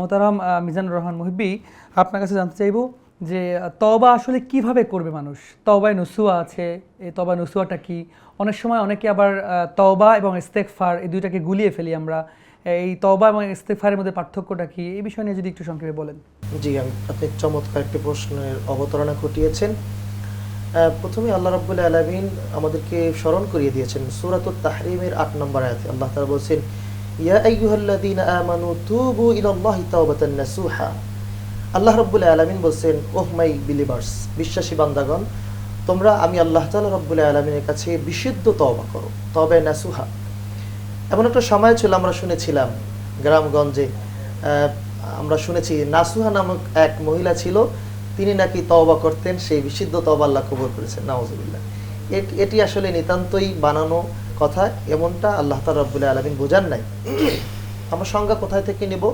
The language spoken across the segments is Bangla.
মোতারাম মিজান রহমান মুহিব্বি, আপনার কাছে জানতে চাইব যে তওবা আসলে কীভাবে করবে মানুষ? তওবায় নসুয়া আছে, এই তওবা নসুয়াটা কি? অনেক সময় অনেকে আবার তওবা এবং ইস্তেকফার এই দুইটাকে গুলিয়ে ফেলি আমরা। এই তওবা এবং ইস্তেকফারের মধ্যে পার্থক্যটা কি? এই বিষয় নিয়ে যদি একটু সংক্ষেপে বলেন। জি, আমি আপনি চমৎকার একটি প্রশ্নের অবতারণা ঘটিয়েছেন। প্রথমে আল্লাহ রাব্বুল আলামিন আমাদেরকে স্মরণ করিয়ে দিয়েছেন সূরাতুত তাহরিমের আট নম্বর আয়াতে। আল্লাহ তাআলা বলছেন তুবু আল্লাহ বলছেন, ওহ মাই বিলিভার্স, বিশ্বাসী বান্দাগণ, তোমরা আমি আল্লাহ কাছে বিশুদ্ধ করো, তবে নাসুহা। এমন একটা সময় ছিল, আমরা শুনেছিলাম গ্রামগঞ্জে আমরা শুনেছি নাসুহা নামক এক মহিলা ছিল, তিনি নাকি তওবা করতেন, সেই বিশুদ্ধ তওবা আল্লাহ কবর করেছেন নাওজুবিল্লাহ এটি আসলে নিতান্তই বানানো কথা এমনটা আল্লাহ তালা রব্বুল্লাহ আলমিন বোঝান নাই। আমরা সংজ্ঞা কোথায় থেকে নেব?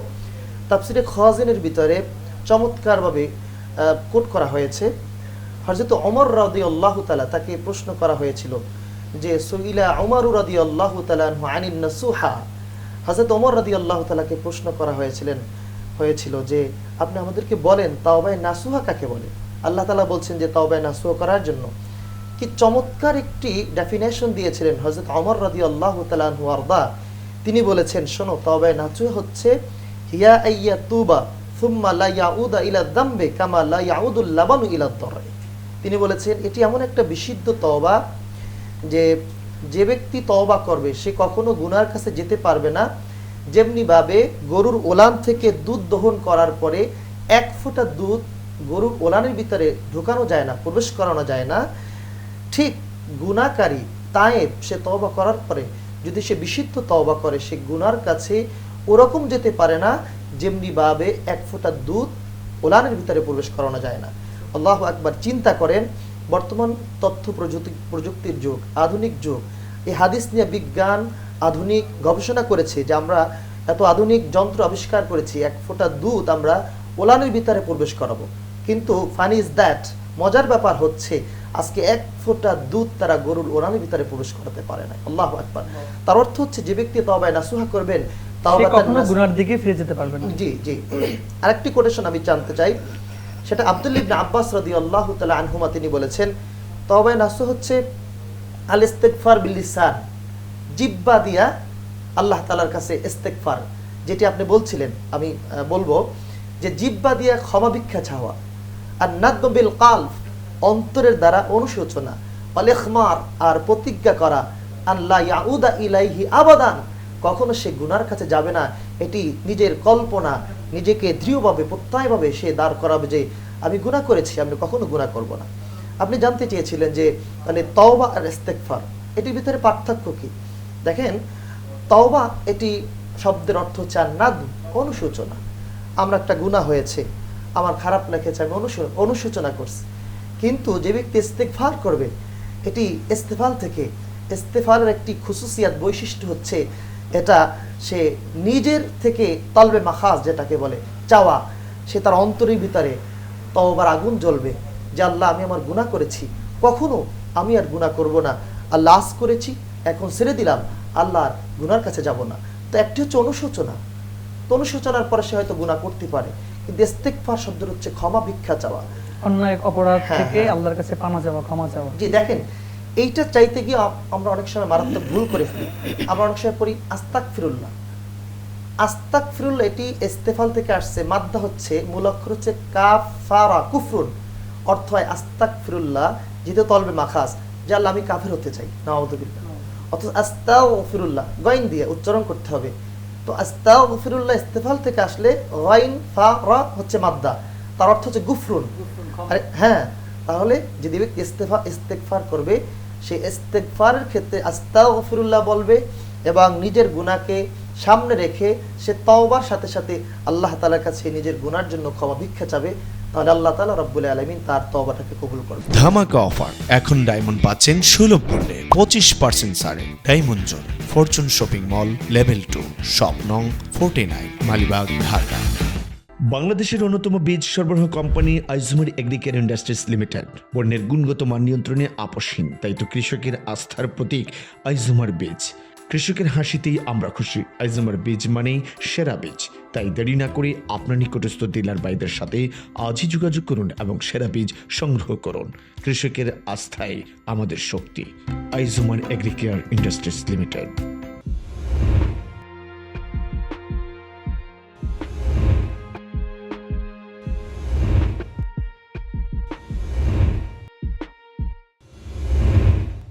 তাফসিরে খাজিনের ভিতরে চমৎকারভাবে কোট করা হয়েছে। হজরত অমর রাদি আল্লাহ তালা তাকে প্রশ্ন করা হয়েছিল যে সহিলা অমর রাদি আল্লাহ নাসুহা? হজরত অমর রাদি আল্লাহ তালাকে প্রশ্ন করা হয়েছিলেন, হয়েছিল যে, আপনি আমাদেরকে বলেন, তাওবায় নাসুহা কাকে বলে? আল্লাহ তালা বলছেন যে, তাওবায় নাসুহা করার জন্য। কি চমৎকার একটি ডেফিনেশন দিয়েছিলেন হজরত অমর রাদি আল্লাহ তালাহু তিনি বলেছেন, শোনো তাওবায় নাসুহা হচ্ছে, হিয়া আইয়া তুবা, সুম্মা লা ইয়াউদা ইলা দাম্বে, কামা লা ইয়াউদুল লাবানু ইলা দরাই তিনি বলেছেন, এটি এমন একটা বিশুদ্ধ তওবা, যে যে ব্যক্তি তওবা করবে, সে কখনো গুনার কাছে যেতে পারবে না। যেমনিভাবে গরুর ওলান থেকে দুধ দহন করার পরে এক ফোঁটা দুধ গরুর ওলানের ভিতরে ঢুকানো যায় না, প্রবেশ করানো যায় না। ঠিক গুণাকারী, তায়েব, সে তওবা করার পরে। যদি সে বিশুদ্ধ তওবা করে, সে গুনার কাছে ওরকম যেতে পারে না যেমনিভাবে এক ফোঁটা দুধ ওলানের ভিতরে প্রবেশ করানো যায় না। আল্লাহ একবার চিন্তা করেন, বর্তমান তথ্য প্রযুক্তি, প্রযুক্তির যুগ, আধুনিক যুগ। এই হাদিস নিয়ে বিজ্ঞান আধুনিক গবেষণা করেছে যে আমরা এত আধুনিক যন্ত্র আবিষ্কার করেছি, এক ফোঁটা দুধ আমরা ওলানের ভিতরে প্রবেশ করাবো। কিন্তু ফানি ইজ দ্যাট মজার ব্যাপার হচ্ছে আজকে এক ফোঁটা দুধ তারা গরুর ওলানের ভিতরে প্রবেশ করাতে পারে না আল্লাহ একবার তার অর্থ হচ্ছে যে ব্যক্তি তবায় নাসুহা করবেন কখনো গুনার দিকে ফিরে যেতে পারবে না। জি জি। আরেকটি কোটেশন আমি জানতে চাই। সেটা আব্দুল ইবনে আব্বাস রাদিয়াল্লাহু তাআলা আনহুমা তিনি বলেছেন তওবা নাসু হচ্ছে আল ইস্তিগফার বিল লিসান জিব্বা দিয়া আল্লাহ তাআলার কাছে ইস্তিগফার। যেটি আপনি বলছিলেন আমি বলব যে জিব্বা দিয়া ক্ষমা ভিক্ষা চাওয়া। আর নাদ্দ বিল কালব অন্তরের দ্বারা অনুশোচনা। অল ইখমার আর প্রতিজ্ঞা করা আল্লাহ ইয়াউদা ইলাইহি আবাদান, কখনো সে গুনার কাছে যাবে না। এটি নিজের কল্পনা, নিজেকে দৃঢ়ভাবে, প্রত্যয়ভাবে সে দাঁড় করাবে যে, আমি গুনাহ করেছি, আমি কখনো গুনাহ করব না। আপনি জানতে চেয়েছিলেন যে মানে তওবা আর ইস্তেগফার, এটির ভিতরে পার্থক্য কি? দেখেন, তওবা এটি শব্দের অর্থ হচ্ছে আন্নাদ অনুশোচনা। আমার একটা গুনাহ হয়েছে, আমার খারাপ লেগেছে, আমি অনুশো- অনুশোচনা করছি। কিন্তু যে ব্যক্তি ইস্তেগফার করবে, এটি ইস্তেফাল থেকে, ইস্তেফালের একটি খুসুসিয়াত বৈশিষ্ট্য হচ্ছে এটা সে নিজের থেকে তলবে মাখাজ যেটাকে বলে, চাওয়া, সে তার অন্তরের ভিতরে তওবার আগুন জ্বলবে যে, আল্লাহ, আমি আমার গুনাহ করেছি। কখনো আমি আর গুনাহ করব না। আল্লাহ, আজ করেছি, এখন ছেড়ে দিলাম। আল্লাহ, আর গুনার কাছে যাব না। তো একটি হচ্ছে অনুশোচনা। তো অনুশোচনার পরে সে হয়তো গুনাহ করতে পারে, কিন্তু ইস্তেগফার শব্দ হচ্ছে ক্ষমা ভিক্ষা চাওয়া। অন্যায় অপরাধ হ্যাঁ, থেকে হ্যাঁ। আল্লাহর কাছে পানা যাওয়া ক্ষমা চাওয়া। জি দেখেন এইটা চাইতে গিয়ে আমরা অনেক সময় মারাত্মক ভুল করে ফেলি। আমরা অনেক সময় পড়ি আস্তাক ফিরুল্লাহ আস্তাক ফিরুল্লাহ এটি ইস্তেফাল থেকে আসছে মাদ্দা হচ্ছে মূল অক্ষর হচ্ছে কাফারা কুফরুন। অর্থ হয় আস্তাক ফিরুল্লাহ যেটা তলবে মাখাস যে আল্লাহ আমি কাফের হতে চাই নাউদুবিল্লাহ অথচ আস্তাও ফিরুল্লাহ গইন দিয়ে উচ্চারণ করতে হবে। তো আস্তাও ফিরুল্লাহ ইস্তেফাল থেকে আসলে গইন ফা রা হচ্ছে মাদ্দা। তার অর্থ হচ্ছে গুফরুন। আরে হ্যাঁ তাহলে যদি ব্যক্তি ইস্তেফা ইস্তেকফার করবে সেই ইস্তেকফারের ক্ষেত্রে আস্তাগফিরুল্লাহ বলবে এবং নিজের গুনাহকে সামনে রেখে সে তওবার সাথে সাথে আল্লাহ তাআলার কাছে নিজের গুনার জন্য ক্ষমা ভিক্ষা চাবে তাহলে আল্লাহ তাআলা রব্বুল আলামিন তার তওবাটাকে কবুল করবে। ধামাকা অফার। এখন ডায়মন্ড পাচ্ছেন সুলভ মূল্যে পঁচিশ পার্সেন্ট ছাড়ে diamond zone. Fortune shopping mall level two shop নং ফোর্টি নাইন মালিবাগ ঢাকা। বাংলাদেশের অন্যতম বীজ সরবরাহ কোম্পানি আইজুমার এগ্রিকেয়ার ইন্ডাস্ট্রিজ লিমিটেড। পণ্যের গুণগত মান নিয়ন্ত্রণে আপসহীন তাই তো কৃষকের আস্থার প্রতীক আইজুমার বীজ। কৃষকের হাসিতেই আমরা খুশি। আইজুমার বীজ মানেই সেরা বীজ। তাই দেরি না করে আপনার নিকটস্থ ডিলার বাইদের সাথে আজই যোগাযোগ করুন এবং সেরা বীজ সংগ্রহ করুন। কৃষকের আস্থায় আমাদের শক্তি। আইজুমার এগ্রিকেয়ার ইন্ডাস্ট্রিজ লিমিটেড।